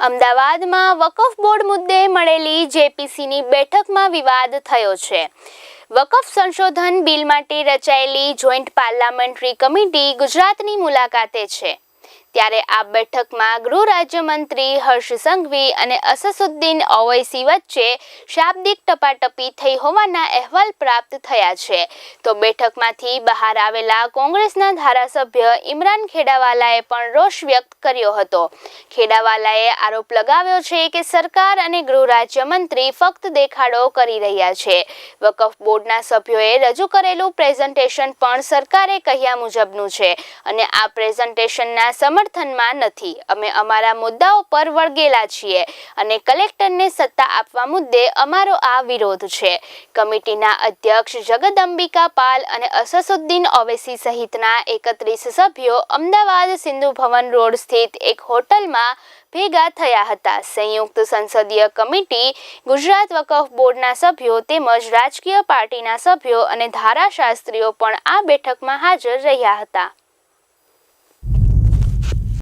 અમદાવાદમાં વકફ બોર્ડ મુદ્દે મળેલી જેપીસીની બેઠકમાં વિવાદ થયો છે. વકફ સંશોધન બિલ માટે રચાયેલી જોઈન્ટ પાર્લામેન્ટરી કમિટી ગુજરાતની મુલાકાતે છે. ત્યારે આ બેઠકમાં ગૃહ રાજ્યમંત્રી હર્ષ સંઘવી અને અસસુદ્દીન ઓવૈસી વચ્ચે શાબ્દિક ટપાટપી થઈ હોવાના અહેવાલ પ્રાપ્ત થયા છે. તો બેઠકમાંથી બહાર આવેલા કોંગ્રેસના ધારાસભ્ય ઇમરાન ખેડાવાલાએ પણ રોષ વ્યક્ત કર્યો હતો. ખેડાવાલાએ આરોપ લગાવ્યો છે કે સરકાર અને ગૃહ રાજ્યમંત્રી ફક્ત દેખાડો કરી રહ્યા છે. વકફ બોર્ડના સભ્યોએ રજૂ કરેલું પ્રેઝન્ટેશન પણ સરકારે કહ્યા મુજબનું છે અને આ પ્રેઝન્ટેશનના સમર્થનમાં નથી. અમે અમારા મુદ્દાઓ પર વળગેલા છીએ અને કલેક્ટરને સત્તા આપવા મુદ્દે અમારો આ વિરોધ છે. કમિટીના અધ્યક્ષ જગદંબિકા પાલ અને અસસુદ્દીન ઓવેસી સહિતના એકત્રીસ સભ્યો અમદાવાદ સિંધુ ભવન રોડ સ્થિત એક હોટલમાં ભેગા થયા હતા. સંયુક્ત સંસદીય કમિટી, ગુજરાત વકફ બોર્ડના સભ્યો તેમજ રાજકીય પાર્ટીના સભ્યો અને ધારાશાસ્ત્રીઓ પણ આ બેઠકમાં હાજર રહ્યા હતા.